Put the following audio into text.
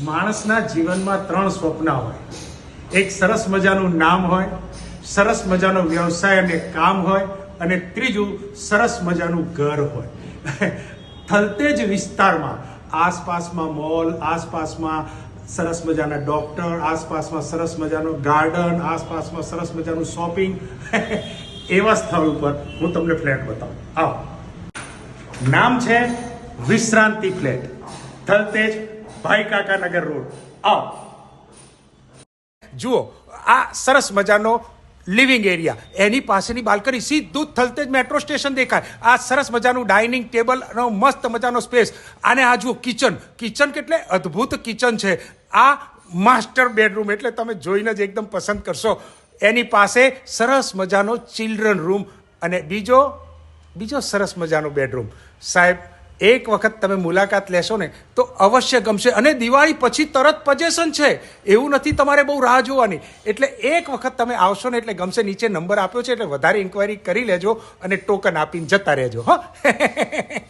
માણસના જીવનમાં ત્રણ સ્વપ્ન હોય. એક સરસ મજાનું નામ હોય, સરસ મજાનો વ્યવસાય અને કામ હોય, અને ત્રીજું સરસ મજાનું ઘર હોય. થલતેજ વિસ્તારમાં, આસપાસમાં મોલ, આસપાસમાં સરસ મજાના ડોક્ટર, આસપાસમાં સરસ મજાનો ગાર્ડન, આસપાસમાં સરસ મજાનું શોપિંગ. એવા સ્થળ ઉપર હું તમને ફ્લેટ બતાવું. આવો. નામ છે વિશ્રાંતિ ફ્લેટ. થલતેજ ભાઈ કાકાનગર રોડ. આવો. જુઓ, આ સરસ મજાનો લિવિંગ એરિયા. એની પાસેની બાલ્કની સીધું જ મેટ્રો સ્ટેશન દેખાય. આ સરસ મજાનું ડાઇનિંગ ટેબલ નો મસ્ત મજાનો સ્પેસ. અને આ જુઓ, કિચન. કિચન કેટલે અદ્ભુત કિચન છે. આ માસ્ટર બેડરૂમ એટલે તમે જોઈને જ એકદમ પસંદ કરશો. એની પાસે સરસ મજાનો ચિલ્ડ્રન રૂમ અને બીજો બીજો સરસ મજાનો બેડરૂમ. સાહેબ એક વખત તમે મુલાકાત લેશો ને, તો અવશ્ય ગમશે. અને દિવાળી પછી તરત પજેશન છે. એવું નથી તમારે બહુ રાહ જોવાની. એટલે એક વખત તમે આવશો ને, એટલે ગમશે. નીચે નંબર આપ્યો છે, એટલે વધારે ઇન્ક્વાયરી કરી લેજો અને ટોકન આપીને જતા રહેજો, હા.